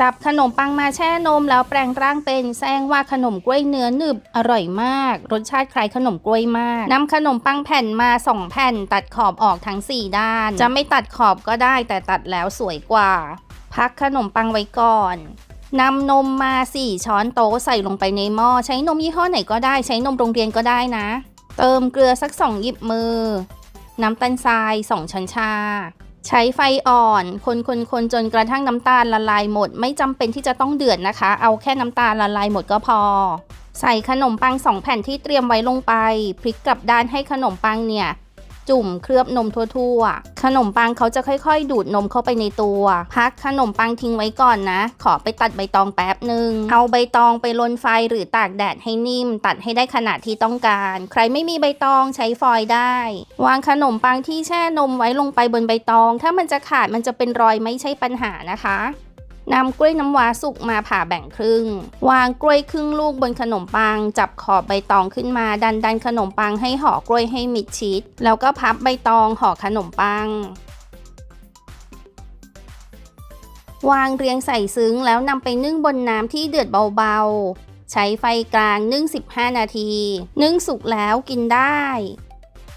จับขนมปังมาแช่นมแล้วแปลงร่างเป็นแซงว่าขนมกล้วยเนื้อหนึบอร่อยมาก รสชาติคล้ายขนมกล้วยมากนำขนมปังแผ่นมาสองแผ่น ตัดขอบออกทั้ง 4 ด้าน จะไม่ตัดขอบก็ได้ แต่ตัดแล้วสวยกว่า พักขนมปังไว้ก่อนนำนมมา 4 ช้อนโต๊ะใส่ลงไปในหม้อใช้นมยี่ห้อไหนก็ได้ใช้นมโรงเรียนก็ได้นะ เติมเกลือสัก 2 หยิบมือ น้ำตาลทราย 2 ช้อนชา ใช้ไฟอ่อน คนคนคนจนกระทั่งน้ำตาลละลายหมด ไม่จำเป็นที่จะต้องเดือดนะคะ เอาแค่น้ำตาลละลายหมดก็พอ ใส่ขนมปังสองแผ่นที่เตรียมไว้ลงไป พลิกกลับด้านให้ขนมปังเนี่ย จุ่มเคลือบนมทั่วๆ ขนมปังเขาจะค่อยๆ ดูดนมเข้าไปในตัว พักขนมปังทิ้งไว้ก่อนนะ ขอไปตัดใบตองแป๊บหนึ่งเอาใบตองไปลนไฟหรือตากแดดให้นิ่ม ตัดให้ได้ขนาดที่ต้องการ ใครไม่มีใบตองใช้ฟอยล์ได้ วางขนมปังที่แช่นมไว้ลงไปบนใบตอง ถ้ามันจะขาดมันจะเป็นรอยไม่ใช่ปัญหานะคะ นำกล้วยน้ำว้าสุกมาผ่าแบ่งครึ่ง วางกล้วยครึ่งลูกบนขนมปัง จับขอบใบตองขึ้นมา ดันดันขนมปังให้ห่อกล้วยให้มิดชิด แล้วก็พับใบตองห่อขนมปัง วางเรียงใส่ซึ้งแล้วนำไปนึ่งบนน้ำที่เดือดเบาๆ ใช้ไฟกลางนึ่ง 15 นาที นึ่งสุกแล้วกินได้